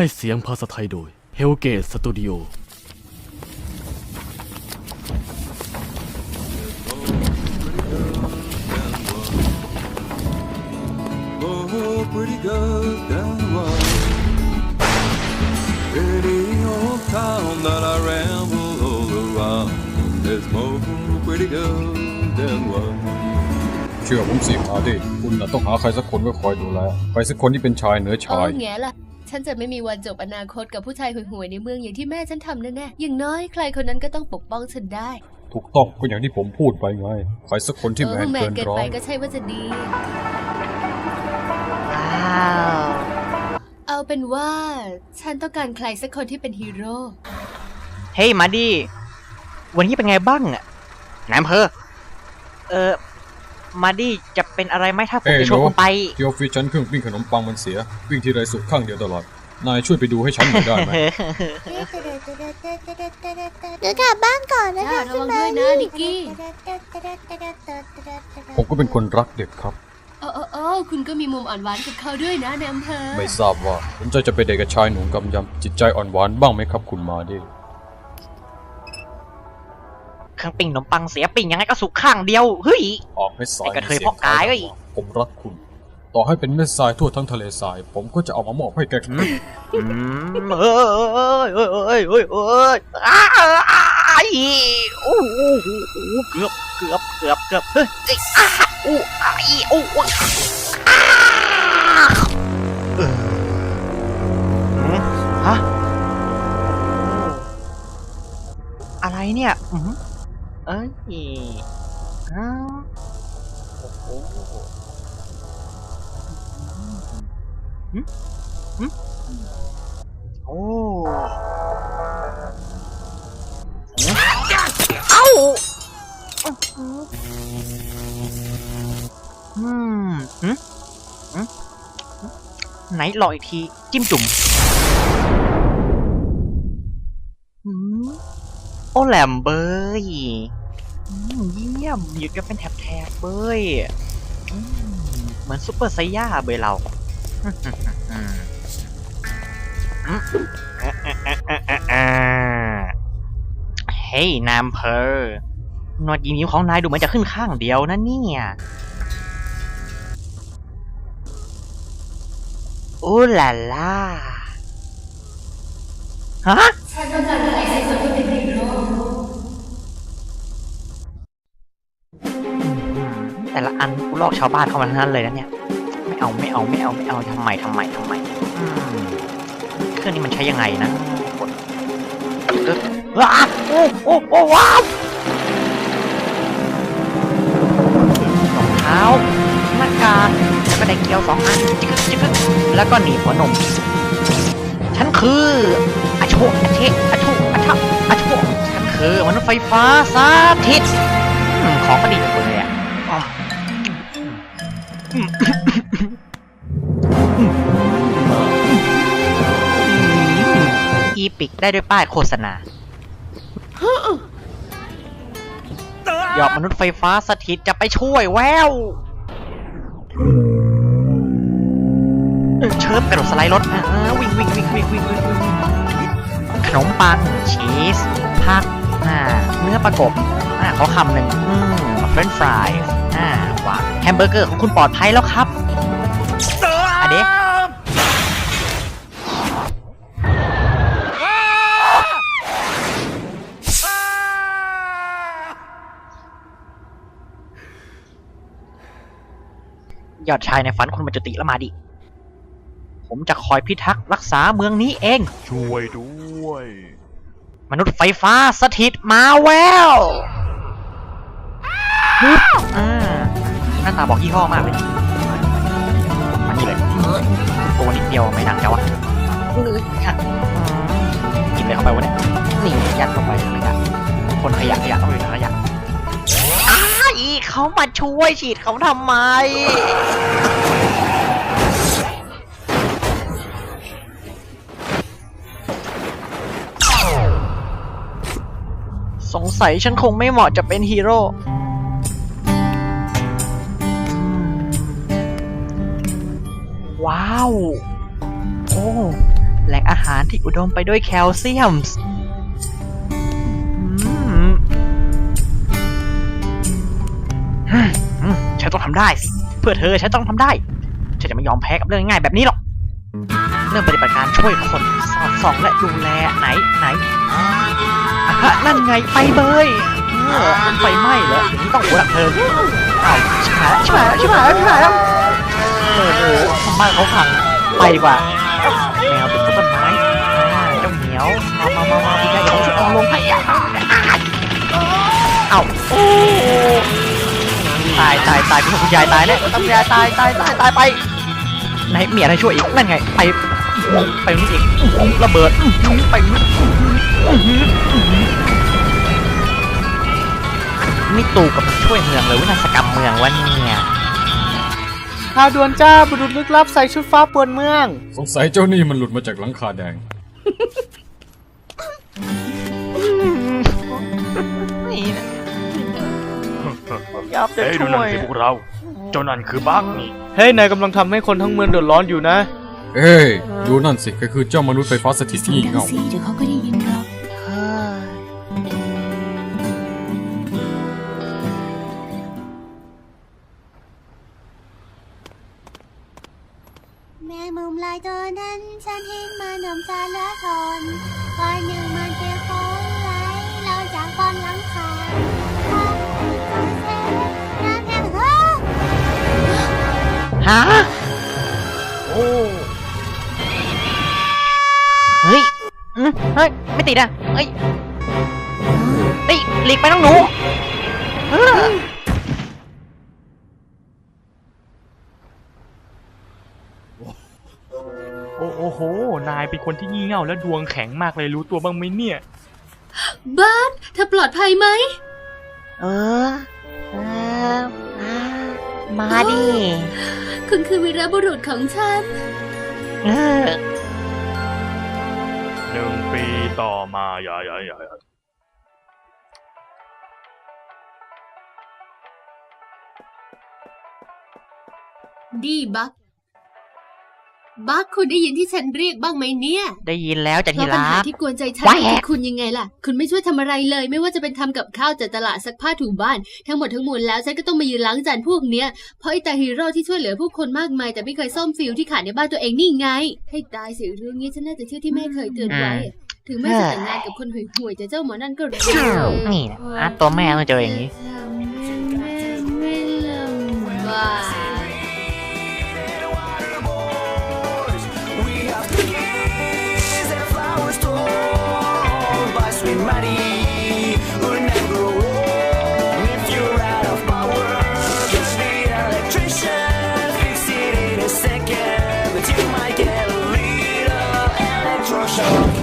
ให้เสียงภาษาไทยโดย Hellgate Studio Oh, pretty girl down the Pretty old town that I ramble all around. There's more pretty girls than one. เชื่อผมสิมาดิคุณน่ะต้องหาใครสักคนไว้คอยดูแล ใครสักคนที่เป็นชายเหนือเอชายอแง่ล่ะ ฉันจะไม่มีวันจบอนาคตกับผู้ชายห่วยๆในเมืองอย่างที่แม่ฉันทำแน่ๆ อย่างน้อยใครคนนั้นก็ต้องปกป้องฉันได้ ถูกต้องก็อย่างที่ผมพูดไปไงใครสักคนที่เอแมอนแมเกินนเกินร้อไปยก็ใช่ว่าจะดี ว้าว เอาเป็นว่า ฉันต้องการใครสักคนที่เป็นฮีโร่ เฮ้ยมาดี วันนี้เป็นไงบ้างอะนายอำเภอเออ มาดีจะเป็นอะไรไหมถ้าผมเอ้ยจะชวนหนูคุณไปที่ออฟฟิศฉันเครื่องปิ้งขนมปังมันเสีย วิ่งทีไรสุดข้างเดียวตลอด นายช่วยไปดูให้ฉันหน่อยได้ไหมเดี๋ยวกลับบ้านก่อนนะจ้าคะระวังด้วยนะนิกกี้ผมก็เป็นคนรักเด็กครับโอ้โอ้โอ้คุณก็มีมุมอ่อนหวานกับเขาด้วยนะในอำเภอ ไม่ทราบว่าสนใจจะไปเดทกับชายหนุ่มกำยำจิตใจอ่อนหวานบ้างไหมครับคุณมาดิ เครื่องปิ้งขนมปังเสียปิ้งยังไงก็สุกข้างเดียวเฮ้ย ออกเม็ดทรายไอ้กระเทยพ่อกายเว้ย ผมรักคุณ ต่อให้เป็นเม็ดทรายทั่วทั้งทะเลทราย ผมก็จะเอามามอบให้แกกินอืมเอ้ยเอ้ยเอ้ยเอ้ยเอ้ยอ้ายโอ้โหเกือบเกือบเกือบเกือบเฮ้ยเอ้ยอ้าอู้อ้ายโอ้โอ้อ้าเออหืมฮะอะไรเนี่ยอืม เอ้ยอ้าวโอ้โหหืมหืมโอ้เอ้าอืมหืมหืมไหนลออีกที จิ้มจุ่มหืมโอ้แหลมเบยอืม เยี่ยมหยุดกันเป็นแถบๆเบยอืมเหมือนซุปเปอร์ไซย่าเบยเราเฮ้ยนายอำเพอหนวดยิ้มๆของนายดูเหมือนจะขึ้นข้างเดียวนะเนี่ยอู้ลาล่าฮะ แต่ละอันกูลอกชาวบ้านเข้ามาทั้งนั้นเลยนะเนี่ย ไม่เอาไม่เอาไม่เอาไม่เอาทำไมทำไมทำไมเครื่องนี้มันใช้ยังไงนะกดตึ๊ดว้าโอ้โอ้โอ้ว้าวรองเท้าหน้ากากแล้วก็ได้เกียวสองอันจิกกึกจิกกึกแล้วก็หนีหัวนมฉันคืออาโชอาเชอาโชอาชะอาโชฉันคือมนุษย์ไฟฟ้าสาธิตของก็ดีเอีปิกได้ด้วยป้ายโฆษณา หยอกมนุษย์ไฟฟ้าสถิตจะไปช่วยแววเออเชิญกระโดดสไลด์รถอ่าวิ่งวิ่งวิ่งวิ่งวิ่งวิ่งวิ่งขนมปังชีสผักอ่าเนื้อประกบอ่าขอคำหนึ่งอืมเฟรนช์ฟรายอ่าวางแฮ มเบอร์เกอร์ของคุณปลอดภัยแล้วครับอะเดะยอดชายในฝันคุณมาจุติแล้วมาดิ ผมจะคอยพิทักษ์รักษาเมืองนี้เอง ช่วยด้วย มนุษย์ไฟฟ้าสถิตมาแวว ตาบอกยี่ห้อมากเลยมานี่เลยตัวนิดเดียวไม่หนักจังวะอื้อค่ะอืมกินเลยเข้าไปวะเนี่ยนี่ยัดเข้าไปถังขยะคนขยะขยะต้องอยู่ถังขยะอ้ายเขามาช่วยฉีดเขาทำไมสงสัยฉันคงไม่เหมาะจะเป็นฮีโร่ ว้าว โอ้แหล่งอาหารที่อุดมไปด้วยแคลเซียมอืมฉันต้องทำได้สิ เพื่อเธอฉันต้องทำได้ ฉันจะไม่ยอมแพ้กับเรื่องง่ายแบบนี้หรอก เริ่มปฏิบัติการช่วยคนสอดส่องและดูแลไหนไหนอะฮะนั่นไงไฟเบยเออไฟไหม้เหรออย่างนี้ต้องหัวดับเพลิงอ้าชิบหายชิบหายชิบหายชิบหายแล้ว บ้านเขาพังไปว่าแมวติดกับต้นไม้อาเจ้าเหมียวมามามามาพี่ชายเดี๋ยวผมช่วยเอาลงให้อะเอ้าโอ้ตายตายตายคุณยายตายแน่คุณยายตายตายตายตายไปไหนมีอะไรช่วยอีกนั่นไงไปไปนี่อีกระเบิดไปนี่อื้อหืออื้อหือนี่ตู่กับช่วยเมืองเลยวินาศกรรมเมืองวะเนี่ยาวด่วนจ้าบุรุษลึกลับใส่ชุดฟ้าปวนเมือง สงสัยเจ้านี่มันหลุดมาจากหลังคาแดง นี่นะยับจะเอ้ยดูช่นั่วนยสิพวกเราเจ้านั่นคือบักนี่เฮ้ยนายกำลังทำให้คนทั้งเมืองเดือดร้อนอยู่นะ เอ้ย ดูนั่นสิก็คือเจ้ามนุษย์ไฟฟ้าสถิตงี่เง่าเดี๋ยวเขาก็ได้ยิน ฮะโอ้เฮ้ยเฮ้ย ไม่ติดอะเฮ้ยเฮ้ยหลีกไปน้องหนูโอ้โห นายเป็นคนที่งี่เง่าและดวงแข็งมากเลยรู้ตัวบ้างไหมเนี่ยบ้านเธอปลอดภัยไหม เออเอออ่า มาดิ คุณคือวีรบุรุษของฉันเออหนึ่งปีต่อมาอย่าอย่าอย่าอย่าดีบัก บักคุณได้ยินที่ฉันเรียกบ้างไหมเนี่ยได้ยินแล้วจะเพทีราะปัญรัหากที่กวนใจฉันว้าย คือคุณยังไงล่ะ คุณไม่ช่วยทำอะไรเลย ไม่ว่าจะเป็นทำกับข้าวจัดตลาดซักผ้าถูบ้าน ทั้งหมดทั้งมวลแล้วฉันก็ต้องมายืนล้างจานพวกเนี้ยเพราะไอตาฮีโร่ที่ช่วยเหลือผู้คนมากมายแต่ไม่เคยซ่อมฟิลที่ขาดในบ้านตัวเองนี่ไง ให้ตายสิเรื่องนี้ฉันน่าจะเชื่อที่แม่เคยเตือนไว้ ถึงแม่จะแต่งงานกับคนห่วยๆแต่เจ้าหมอนั่นก็รู้ นี่นะอะตัวแม่ต้องเจออย่างนี้ไ show.